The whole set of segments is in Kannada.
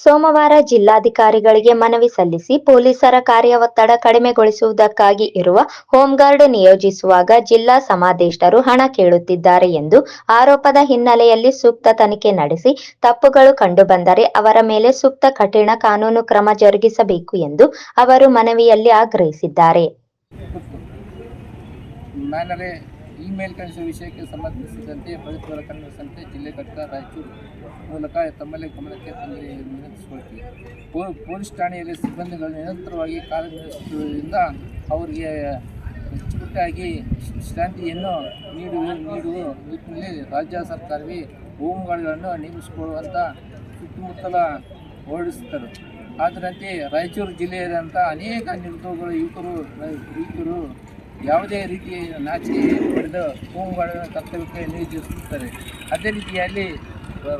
ಸೋಮವಾರ ಜಿಲ್ಲಾಧಿಕಾರಿಗಳಿಗೆ ಮನವಿ ಸಲ್ಲಿಸಿ ಪೊಲೀಸರ ಕಾರ್ಯ ಒತ್ತಡ ಕಡಿಮೆಗೊಳಿಸುವುದಕ್ಕಾಗಿ ಇರುವ ಹೋಂಗಾರ್ಡ್ ನಿಯೋಜಿಸುವಾಗ ಜಿಲ್ಲಾ ಸಮಾದೇಷ್ಟರು ಹಣ ಕೇಳುತ್ತಿದ್ದಾರೆ ಎಂದು ಆರೋಪದ ಹಿನ್ನೆಲೆಯಲ್ಲಿ ಸೂಕ್ತ ತನಿಖೆ ನಡೆಸಿ ತಪ್ಪುಗಳು ಕಂಡುಬಂದರೆ ಅವರ ಮೇಲೆ ಸೂಕ್ತ ಕಠಿಣ ಕಾನೂನು ಕ್ರಮ ಜರುಗಿಸಬೇಕು ಎಂದು ಅವರು ಮನವಿಯಲ್ಲಿ ಆಗ್ರಹಿಸಿದ್ದಾರೆ. ಇಮೇಲ್ ಕಳಿಸುವ ವಿಷಯಕ್ಕೆ ಸಂಬಂಧಿಸಿದಂತೆ ಪ್ರಗತಿಪರ ಕನ್ನಡ ಸಂಸ್ಥೆ ಜಿಲ್ಲೆ ಘಟಕ ರಾಯಚೂರು ಮೂಲಕ ತಮ್ಮಲ್ಲೇ ಗಮನಕ್ಕೆ ತಂದರೆ ವಿನಂತಿಸಿಕೊಳ್ತೀವಿ. ಪೋ, ಪೊಲೀಸ್ ಠಾಣೆಯಲ್ಲಿ ಸಿಬ್ಬಂದಿಗಳು ನಿರಂತರವಾಗಿ ಕಾರ್ಯನಿರ್ವಹಿಸುವುದರಿಂದ ಅವರಿಗೆ ಅಚ್ಚುಕಟ್ಟಾಗಿ ಶಾಂತಿಯನ್ನು ನೀಡುವ ನೀಡುವ ನಿಟ್ಟಿನಲ್ಲಿ ರಾಜ್ಯ ಸರ್ಕಾರವೇ ಹೋಮ್ ಗಾರ್ಡ್ಗಳನ್ನು ನೇಮಿಸಿಕೊಳ್ಳುವಂಥ ಸುತ್ತಮುತ್ತಲ ಹೊರಡಿಸುತ್ತಾರೆ ಅದರಂತೆ ರಾಯಚೂರು ಜಿಲ್ಲೆಯಾದಂಥ ಅನೇಕ ನಿರುದ್ಯೋಗಗಳು ಯುವಕರು ಯುವಕರು ಯಾವುದೇ ರೀತಿಯ ನಾಚಿಕೆ ಪಡೆದು ಹೋಮ್ಗಾರ್ಡ್ನ ಕರ್ತವ್ಯಕ್ಕೆ ನಿಯೋಜಿಸುತ್ತಾರೆ. ಅದೇ ರೀತಿಯಲ್ಲಿ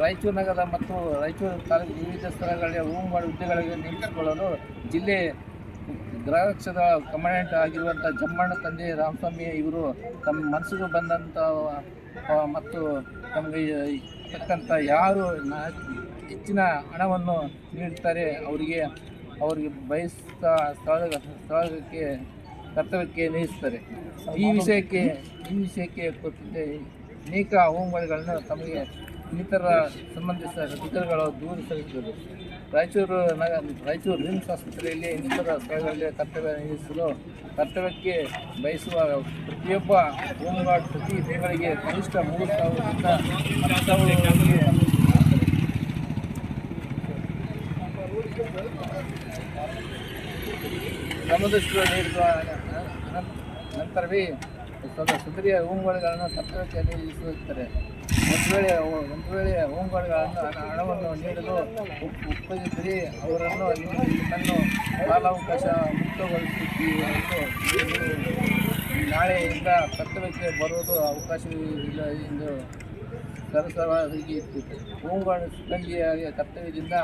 ರಾಯಚೂರು ನಗರ ಮತ್ತು ರಾಯಚೂರು ತಾಲೂಕು ವಿವಿಧ ಸ್ಥಳಗಳಲ್ಲಿ ಹೋಮ್ಗಾರ್ಡ್ ಹುದ್ದೆಗಳಿಗೆ ನೇಮಿಸಿಕೊಳ್ಳಲು ಜಿಲ್ಲೆ ಗೃಹರಕ್ಷದ ಕಮಾಂಡೆಂಟ್ ಆಗಿರುವಂಥ ಜಮ್ಮಣ್ಣ ತಂದೆ ರಾಮಸ್ವಾಮಿ ಇವರು ತಮ್ಮ ಮನಸ್ಸಿಗೆ ಬಂದಂಥ ಮತ್ತು ತಮಗೆ ತಕ್ಕಂಥ ಯಾರು ಹೆಚ್ಚಿನ ಹಣವನ್ನು ನೀಡುತ್ತಾರೆ, ಅವರಿಗೆ ಅವರಿಗೆ ಬಯಸಿದ ಸ್ಥಳ ಸ್ಥಳಕ್ಕೆ ಕರ್ತವ್ಯಕ್ಕೆ ನಿಲ್ಲಿಸ್ತಾರೆ. ಈ ವಿಷಯಕ್ಕೆ ಈ ವಿಷಯಕ್ಕೆ ಗೊತ್ತಿದ್ದೆ ಅನೇಕ ಹೋಮ್ಗಾರ್ಡ್ಗಳನ್ನು ತಮಗೆ ಇನ್ನಿತರ ಸಂಬಂಧಿಸಿದ ಅಧಿಕಾರಿಗಳು ದೂರು ಸಲ್ಲಿಸಿದರು ರಾಯಚೂರು ನಗ, ರಾಯಚೂರು ರಿಮ್ಸ್ ಆಸ್ಪತ್ರೆಯಲ್ಲಿ ಇನ್ನಿತರ ಸ್ಥಳಗಳಲ್ಲಿ ಕರ್ತವ್ಯ ನಿರ್ವಹಿಸಲು ಕರ್ತವ್ಯಕ್ಕೆ ಬಯಸುವ ಪ್ರತಿಯೊಬ್ಬ ಹೋಮ್ಗಾರ್ಡ್ ಪ್ರತಿ ತಿಂಗಳಿಗೆ ಕನಿಷ್ಠ ಮೂರು ಸಾವಿರದಿಂದ ನೀಡುವ ಅನ- ನಂತರವೇ ಸ್ವಲ್ಪ ಸುಂದರಿಯ ಹೋಮ್ಗಾರ್ಡ್ಗಳನ್ನು ಕರ್ತವ್ಯಕ್ಕೆ ಇರಿಸುತ್ತಾರೆ. ಒಂದು ವೇಳೆ ಒಂದು ವೇಳೆ ಹೋಮ್ಗಾರ್ಡ್ಗಳನ್ನು ಹಣ ಹಣವನ್ನು ನೀಡಲು ಒಪ್- ಒಪ್ಪದಿದ್ದರೆ ಅವರನ್ನು ತನ್ನ ಕಾಲಾವಕಾಶ ಮುಕ್ತಗೊಳಿಸುತ್ತೀವಿ ಎಂದು ನಾಳೆಯಿಂದ ಕರ್ತವ್ಯಕ್ಕೆ ಬರುವುದು ಅವಕಾಶವಿಲ್ಲ ಎಂದು ಸರಸವಾಗಿ ಇತ್ತು ಹೋಮ್ಗಾರ್ಡ್ ಸಿಬ್ಬಂದಿಯ ಕರ್ತವ್ಯದಿಂದ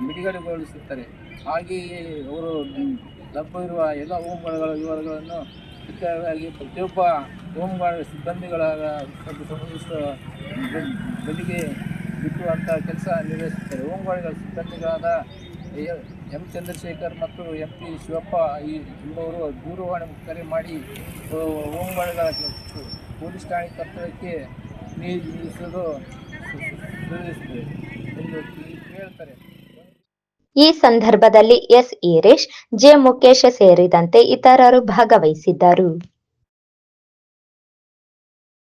ಬಿಡುಗಡೆಗೊಳಿಸುತ್ತಾರೆ. ಹಾಗೆಯೇ ಅವರು ಲಭ್ಯವಿರುವ ಎಲ್ಲ ಹೋಮ್ಗಾರ್ಡ್ಗಳ ವಿವರಗಳನ್ನು ನಿಖರವಾಗಿ ಪ್ರತಿಯೊಬ್ಬ ಹೋಮ್ಗಾರ್ಡ್ ಸಿಬ್ಬಂದಿಗಳ ಸ್ವಲ್ಪ ಸಂಬಂಧಿಸಿದ ಬೆ- ಬೆಲೆಗೆ ಬಿಟ್ಟುವಂಥ ಕೆಲಸ ನಿರ್ವಹಿಸುತ್ತಾರೆ. ಹೋಮ್ಗಾರ್ಡ್ಗಳ ಸಿಬ್ಬಂದಿಗಳಾದ ಎಂ ಚಂದ್ರಶೇಖರ್ ಮತ್ತು ಎಂ ಪಿ ಶಿವಪ್ಪ ಈ ಎಂಬುವರು ದೂರವಾಣಿ ಕರೆ ಮಾಡಿ ಹೋಮ್ಗಾರ್ಡ್ಗಳ ಪೊಲೀಸ್ ಠಾಣೆ ಕರ್ತವ್ಯಕ್ಕೆ ನೀರು ನಿರ್ವಹಿಸುತ್ತದೆ ಎಂದು ಹೇಳ್ತಾರೆ. ಈ ಸಂದರ್ಭದಲ್ಲಿ ಎಸ್ ಈರೇಶ್ ಜೆ ಮುಖೇಶ್ ಸೇರಿದಂತೆ ಇತರರು ಭಾಗವಹಿಸಿದ್ದರು.